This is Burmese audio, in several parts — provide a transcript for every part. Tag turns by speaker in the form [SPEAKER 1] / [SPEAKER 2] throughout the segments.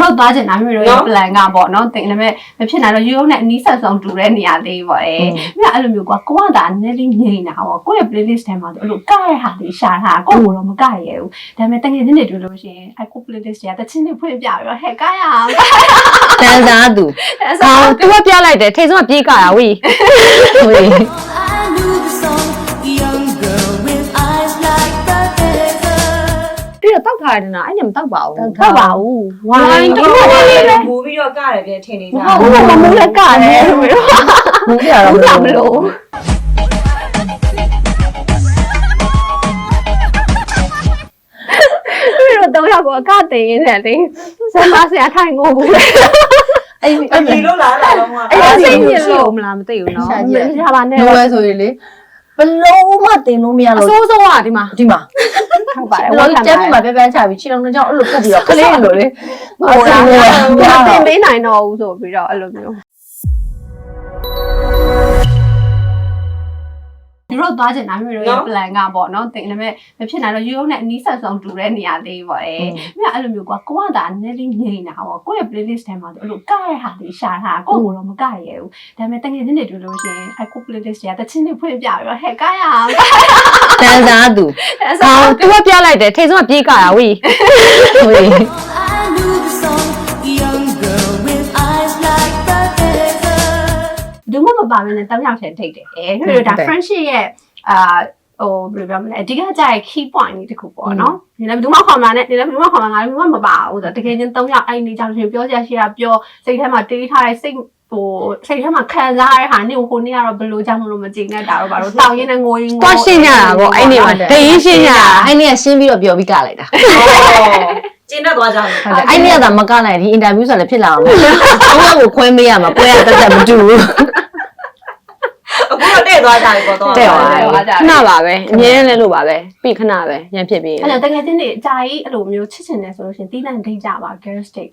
[SPEAKER 1] တို့သွားချင်တာမျိုးတို့ရဲ့ plan ကပေါ့နော်တင်ဒါပေမဲ့မဖြစ်နိုင်တော့ယူရုပ်နဲ့အနီးဆက်ဆုံးတူတဲ့နေရာလေးပေါ့အဲမြတ်အဲ့လိုမျိုးကွာကိုကဒါနည်းလေးငိမ့်တာပေါ့ကိုယ့်ရဲ့ playlist ထဲမှာဆိုအဲ့လိုကရတဲ့ဟာလေးရှာတာကိုယ့်ကိုတော့မကရဘူးဒါပေမဲ့တကယ်ချင်းတွေတွေ့လို့ရှိရင်အဲ့ကို playlist တွေကတချင်းတွေဖွင့်ပြပြီးတော့ဟဲ့ကရအောင်
[SPEAKER 2] တန်စားသူ
[SPEAKER 1] အဲ့
[SPEAKER 3] ဟော
[SPEAKER 1] ဆို
[SPEAKER 3] သူကပြလိုက်တယ်ထိတ်ဆုံးကပြေးကြတာဝီ
[SPEAKER 2] ဟို
[SPEAKER 4] desert.
[SPEAKER 3] ပြီးတော့တောက်ထားတယ်နော်အဲ့ညမတောက်ပါဘူး
[SPEAKER 1] တော့ပါဘူးဝိုင်း
[SPEAKER 3] တော့
[SPEAKER 1] တော့
[SPEAKER 3] ပါလေးပဲ
[SPEAKER 5] မူပြီးတော့ကရတယ်ပြထင်နေကြ
[SPEAKER 1] မဟုတ်ဘူးမမူးလည်းကတယ်လို့ပြော
[SPEAKER 2] မူးကြတော့
[SPEAKER 1] ဘူးကြမလို့ပြီးတော့တော့ရောက်ကောကတင်ရင်းနဲ့လေစမ်းပါဆရာထိုင်ငိုဘူးလေ
[SPEAKER 2] အဲ့
[SPEAKER 5] အ
[SPEAKER 2] အဲ့
[SPEAKER 5] မီလို့လားလာတော့မှာ
[SPEAKER 1] အဲ့ဒါစိတ်ညစ်
[SPEAKER 3] ရှိ
[SPEAKER 1] လို့
[SPEAKER 3] ဦးမလားမသိဘူးနော်
[SPEAKER 1] မရပါနဲ့
[SPEAKER 2] နိုးဝဲဆိုရင်လေဘလုံးမတင်လို့မရ
[SPEAKER 3] အ
[SPEAKER 2] လို့
[SPEAKER 3] ဆိုးဆုံးอ่ะဒီမှာ
[SPEAKER 2] ဒီမှာ
[SPEAKER 1] ဟုတ်ပါတယ်
[SPEAKER 2] ဘ
[SPEAKER 1] ဝ
[SPEAKER 2] လုံး
[SPEAKER 1] တ်ခံ
[SPEAKER 2] ကျက်
[SPEAKER 1] ပါ
[SPEAKER 2] ပြီးမှပဲပဲချပြီးခြေလုံးတစ်ချောင်းအဲ့လိုပုတ်ပြီးတော့ကလေးလိုလေ
[SPEAKER 1] ဟိုလား
[SPEAKER 2] အဲ့
[SPEAKER 1] မ
[SPEAKER 2] ဒါ
[SPEAKER 1] တင်ပေးနိုင်တော့ဘူးဆိုပြီးတော့အဲ့လိုမျိုး ယူရိုသွားချင်တာမျိုးတို့ရဲ့ plan ကပေါ့နော်တင်ဒါပေမဲ့မဖြစ်နိုင်တော့ယူရိုနဲ့အနီးဆက်ဆုံးတူတဲ့နေရာလေးပေါ့အဲမြတ်အဲ့လိုမျိုးကွာကိုကဒါနည်းလေးငိမ့်တာပေါ့ကိုယ့်ရဲ့ playlist ထဲမှာဆိုအဲ့လိုကရတဲ့ဟာလေးရှာတာကိုယ့်ကိုတော့မကရဘူးဒါပေမဲ့တကယ်ချင်းတွေတွေ့လို့ရှိရင်အဲ့ကို playlist တွေကတချင်းတွေဖွင့်ပြပြီးတော့ဟဲ့ကရအောင်
[SPEAKER 2] တန်စားသူ
[SPEAKER 1] အဲ့
[SPEAKER 3] ဟော
[SPEAKER 1] ဆို
[SPEAKER 3] သူကပြလိုက်တယ်ထိတ်ဆုံးကပြေးကြတာဝီ
[SPEAKER 2] ဟို
[SPEAKER 1] ပါဘဲနဲ့တောင်းရောက်ထဲထိတ်တယ်အဲဆိုတော့ဒါ friendship ရဲ့အာဟိုဘယ်လိုပြောမလဲအဓိကကြရဲ့ key point ကြီးတစ်ခုပေါ့နော်ဒီလည်းဘယ်သူမှခေါ်မှာနဲ့ဒီလည်းဘယ်သူမှခေါ်မှာငါလည်းဘယ်သူမှမပါဘူးဆိုတော့တကယ်ချင်း၃ယောက်အဲ့နေကြလို့ရှိရင်ပြောစရာရှိတာပြောစိတ်ထဲမှာတေးထားတဲ့စိတ်ဟိုစိတ်ထဲမှာခံစားရတဲ့ဟာနေကိုကိုနေကတော့ဘယ်လိုကြောင့်မလို့မကြိမ်နဲ့တာတော့ဘာလို့တောင်းရင်းနဲ့ငိုရင်းငို
[SPEAKER 3] သွားရှင်းကြတာပေါ့အဲ့နေမှာဒိန်းရှင်းကြတာ
[SPEAKER 2] အဲ့နေ့ကရှင်းပြီးတော့ပြောပြီးကလိုက်တာ
[SPEAKER 5] ကျင်းတတ်သွားကြတယ်
[SPEAKER 2] ဟုတ်တယ်အဲ့နေ့ကသာမကလိုက်ဒီအင်တာဗျူးဆိုလည်းဖြစ်လာအောင်ဘုရားကိုခွဲမေးရမှာပွဲရတက်တက်မတူဘူး
[SPEAKER 5] အခုတော့တဲ့သွားကြပြီပေါ့တော့
[SPEAKER 2] တဲ့သွား
[SPEAKER 3] ခဏပါပဲအမြဲတမ်းလဲလို့ပါပဲပြီးခဏပဲရန်ဖြစ်ပြီး
[SPEAKER 1] အဲ့တော့တကယ်ချင်းနေအကြာကြီးအဲ့လိုမျိုးချစ်ချင်တယ်ဆိုလို့ရှိရင်တီးတန့်ထိတ်ကြပါ girls day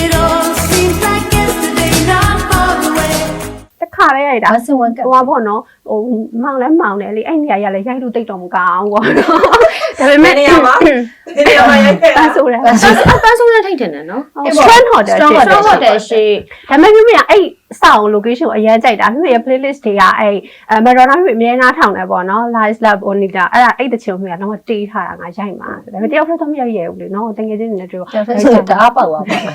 [SPEAKER 4] It all seems like yesterday, not far away.
[SPEAKER 1] တခါလေးရိုက်တာ
[SPEAKER 2] ဒါစင်ဝန်က
[SPEAKER 1] ဟိုကပေါ့နော်ဟိုမောင်လဲမောင်တယ်လေအဲ့နေရာရလဲရိုက်လို့တိတ်တော့မကောင်းဘူးပေါ့နော်ဒါပေမဲ့
[SPEAKER 5] ဒီနေရာမှာဒီနေရာမှာရိုက်ခဲ့
[SPEAKER 1] ပန်းဆိုးတယ်
[SPEAKER 3] အပန်းဆုံးနဲ့ထိတ်တယ်နော်
[SPEAKER 1] strand hotel
[SPEAKER 2] Strand hotel
[SPEAKER 3] တော့ဟုတ်တယ်ရှိ
[SPEAKER 1] ဒါပေမဲ့မြမအဲ့စောင်း location ကိုအရင်ကြိုက်တာမြမရဲ့ playlist တွေကအဲ့အဲ Madonna မြအမြဲနားထောင်တယ်ပေါ့နော် Lies Love Bonita အဲ့ဒါအဲ့တချင်မြကတော့တေးထားတာငါရိုက်မှာဒါပေမဲ့တယောက်တစ်တော့မရိုက်ရဘူးလေနော်တကယ်ချင်းနေတူ
[SPEAKER 2] ကျောင်းဆက်ဆိုတအားပေါက်သွားပါ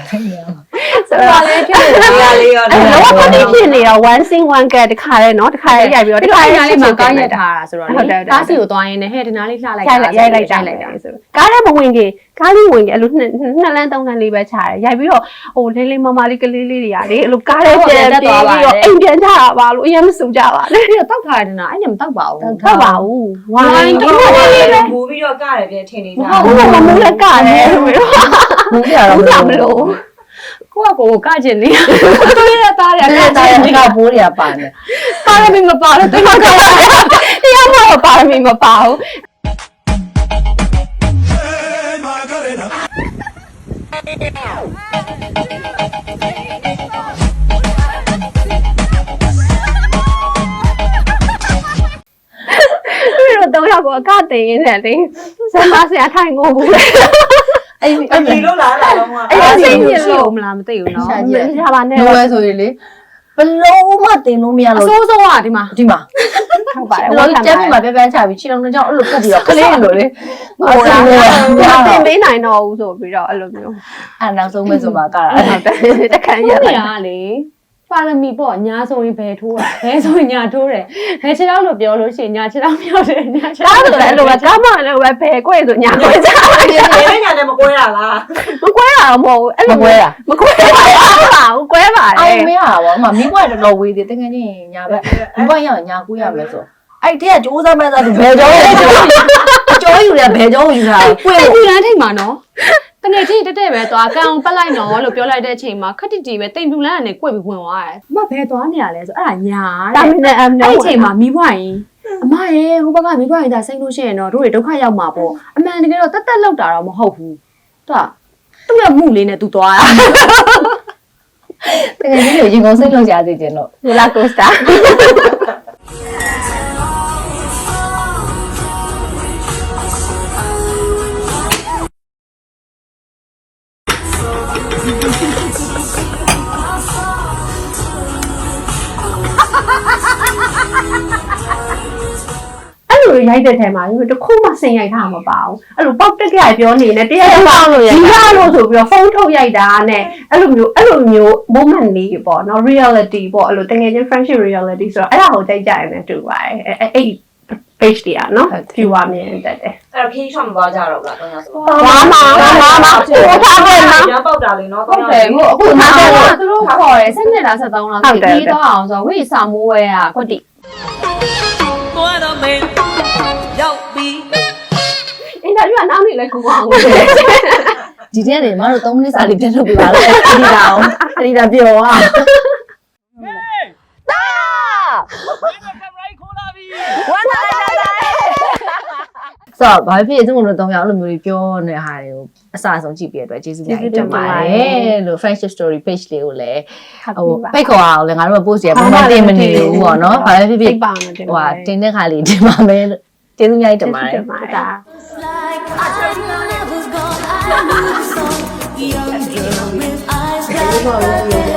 [SPEAKER 2] မယ်
[SPEAKER 1] ဆိုတော့လေဖြစ်နေ
[SPEAKER 5] ဒီနေရာလေးရော
[SPEAKER 1] အဲ့တော့ဘာလို့ဖြစ်နေတော့ one sing one get တခါလဲနော်တခါလဲရိုက်ပြီးတော့
[SPEAKER 3] ဒီ
[SPEAKER 1] တခါ
[SPEAKER 3] တိုင်း
[SPEAKER 1] လဲ
[SPEAKER 3] နားလေးမှာကားရက်ထားတာဆိုတော့
[SPEAKER 1] ဟုတ်တယ်ဟုတ်တယ်
[SPEAKER 3] ကားစီကိုသွားရင်းနဲ့ဟဲ့ဒီနားလေးလှလိုက်
[SPEAKER 1] ရိုက်လိုက်ရိုက်လိုက်တာဆိုကားထဲမဝင်ခင်ကားလေးဝင်ခင်အဲ့လိုနှစ်နှစ်လမ်းသုံးလမ်းလေးပဲချတယ်ရိုက်ပြီးတော့ဟိုလေးလေးမမလေးကလေးလေးတွေကလေအဲ့လိုကားထဲပြန်ပြီးတော့အိမ်ပြန်ကြတာပါလို့အရင်မစုကြပါနဲ့
[SPEAKER 3] ပြီးတော့တောက်ထားတယ်နော်အဲ့ညမတောက်ပါဘူး
[SPEAKER 1] ဟုတ်ပါဘူးဝိုင်း
[SPEAKER 5] တော့
[SPEAKER 1] တော့လေးလေး
[SPEAKER 5] မူပြီးတော့ကရတယ်ပြထင်နေကြ
[SPEAKER 1] မဟုတ်ဘူးမမူးလည်းကတယ်လို့ပြော
[SPEAKER 2] မူးကြတော့
[SPEAKER 1] ဘူးကြမလို့
[SPEAKER 3] ကိုကကိုကကြင်နေတွေးရတားတယ်
[SPEAKER 2] အဲ့ဒါကဘိုးတွေကပါနေ
[SPEAKER 1] ပါရမီမပါလို့တရားမတရားမပါရမီမပါဘူးပြီးတော့တော့ရောက်ကောကတင်ရင်းနဲ့လေစမ်းပါဆရာထိုင်ငိုဘူးလေ
[SPEAKER 2] အဲ့
[SPEAKER 5] အမီလို့လားလာတော့မှာ
[SPEAKER 1] အဲ့ဒါစိတ်ညစ်
[SPEAKER 3] ရှိ
[SPEAKER 1] လို့
[SPEAKER 3] ဦးမလားမသိဘူးနော်
[SPEAKER 2] ရှာ
[SPEAKER 1] မ
[SPEAKER 2] ကြည့်
[SPEAKER 1] ရပါနဲ့
[SPEAKER 2] နိုးဝဲဆိုရင်လေဘလုံးမတင်လို့မရ
[SPEAKER 3] အ
[SPEAKER 2] လို့
[SPEAKER 3] ဆိုးဆုံးอ่ะဒီမှာ
[SPEAKER 2] ဒီမှာ
[SPEAKER 1] ဟုတ်ပါတယ်
[SPEAKER 2] ဘ
[SPEAKER 1] ဝ
[SPEAKER 2] လုံး
[SPEAKER 1] တ်ခံ
[SPEAKER 2] ကျက်
[SPEAKER 1] ပါ
[SPEAKER 2] ပြီးမှပဲပဲချပြီးခြေလုံးတစ်ချောင်းအဲ့လိုပုတ်ပြီးတော့ကလေးလိုလေ
[SPEAKER 1] ဟိုလား
[SPEAKER 2] အဲ့
[SPEAKER 1] မတင်ပေးနိုင်တော့ဘူးဆိုပြီးတော့အဲ့လိုမျိုး
[SPEAKER 2] နောက်ဆုံးပဲဆိုမှကတာ
[SPEAKER 1] ဟုတ်တယ်တခါရ
[SPEAKER 3] ရ
[SPEAKER 1] ပါ
[SPEAKER 3] ရလေ ပါရမီပေါ့ညာဆိုရင်ဘယ်ထိုးတာဘယ်ဆိုရင်ညာထိုးတယ်ဘယ်ခြေထောက်လို့ပြောလို့ရှိရင်ညာခြေထောက်မြောက်တယ်ညာခြေ
[SPEAKER 1] ဒါ
[SPEAKER 3] ထောက်
[SPEAKER 1] ဆိုလည်းအဲ့လိုပဲကားမလည်းပဲဘယ်ကွဲဆိုညာကွဲကြ
[SPEAKER 5] ဒီနေညာနဲ့မကွဲရလား
[SPEAKER 1] မကွဲတာတော့မဟုတ်ဘူးအဲ့
[SPEAKER 2] မ
[SPEAKER 1] လို
[SPEAKER 2] ကွဲတာ
[SPEAKER 1] မကွဲပါဘူးကွဲပါလေ
[SPEAKER 2] အောင်မရပါဘူးအမမိဘတော်တော်ဝေးသေးတကယ်ချင်းညာဘက်မိဘရောက်ညာကူးရမယ်ဆိုအဲ့တည်းကစူးစမ်းမှန်းသားသူဘယ်ကြောကိုအကျော်ယူတယ်ဘယ်ကြောကိုယူတာ
[SPEAKER 3] ပွေပူလန်းထိတ်မှာနော် တငယ်ချင်းတက်တက်ပဲသွားကံအောင်ပတ်လိုက်နော်လို့ပြောလိုက်တဲ့အချိန်မှာခက်တီတီပဲတိမ်ပူလန်းကနေကွက်ပြီးဝင်သွားတယ်အမဘယ်သွားနေရလဲဆိုအဲ့ဒါညာ
[SPEAKER 1] ဒါ
[SPEAKER 3] တဲ့
[SPEAKER 1] မနဲ့အမ
[SPEAKER 3] အဲ့
[SPEAKER 1] နဲ့
[SPEAKER 3] ဒီအချိန်မှာမိဘရင်အမရေဟိုဘက်ကမိဘရင်ဒါစိတ်လို့ရှိရင်တော့တို့တွေဒုက္ခရောက်မှာပေါ့အမှန်တကယ်တော့တက်တက်လောက်တာတော့မဟုတ်ဘူးသူကသူ့ရဲ့မှုလေးနဲ့သူသွားတာ
[SPEAKER 2] တကယ်ချင်းကိုရင်ကုန်စိတ်လောက်ကြသေးတယ်တော့
[SPEAKER 1] ရိုလာကိုစတာ အဲ့လိုရိုက်တဲ့ထဲမှာတခုမှဆင်ရိုက်ထားမှာမပါဘူးအဲ့လိုပေါက်တက်ကြရပြောနေနဲ့တရားရပေါက်
[SPEAKER 3] လို့ရ
[SPEAKER 1] ရလို့ဆိုပြီးတော့ဖုန်းထုတ်ရိုက်တာနဲ့အဲ့လိုမျိုးအဲ့လိုမျိုး moment လေးပေါ့နော် reality ပေါ့အဲ့လိုတကယ်ချင်း friendship reality ဆိုတော့အဲ့ဒါကိုတိုက်ကြရမယ်တူပါတယ်အဲ့အဲ့ page တွေကနော် viewer မြင်တတ်တယ်
[SPEAKER 5] အဲ့တော့ခီးချောင်းမသွားကြတော့ဘူးလားတော့ရဆို
[SPEAKER 1] ဘာမှဘာမှမဟုတ်ထားခဲ့နော်
[SPEAKER 5] ရပေါက်တာလေနော်
[SPEAKER 3] ဟုတ်တယ်အခုအခုနားတော့သူတို့ခေါ်တယ်7နှစ်လား73လားပြီးတော့အောင်ဆိုဝိစာမိုးဝဲอ่ะကွက်တိ
[SPEAKER 4] သွားတော့မင်းရောက်ပြီ
[SPEAKER 1] အင်တာဗျူးကနောက်နေလဲကူအောင်လို့
[SPEAKER 2] ဒီတဲ့နေမတို့3မိနစ်စာလေးပြန်လုပ်ပြပါလားအဒီတာအောင်အဒီတာပြောอ่ะဆို တော့ဘာဖြစ်ဖြစ်သူတို့တော့ရောက်လို့မျိုးတွေပြောနေဟာတွေကိုအစအဆုံးကြည့်ပြတဲ့အတွက်ကျေးဇူးများတင်ပါတယ်လို့ friendship story page လေးကိုလည်းဟိုပိတ်ခေါ်အောင်လည်းငါတို့က post ရပုံမှန်တင်မနေဘူးပေါ့နော်ဘာပဲဖြစ်ဖြစ်
[SPEAKER 1] ပါမယ်တင်
[SPEAKER 2] ဟိုဟာတင်တဲ့ခါလေးတင်ပါမယ်လို့ကျေးဇူးများတင်ပါတယ်
[SPEAKER 1] တင်ပါတယ်ဒါ
[SPEAKER 4] like I'm never gone I knew the song young girl with eyes like the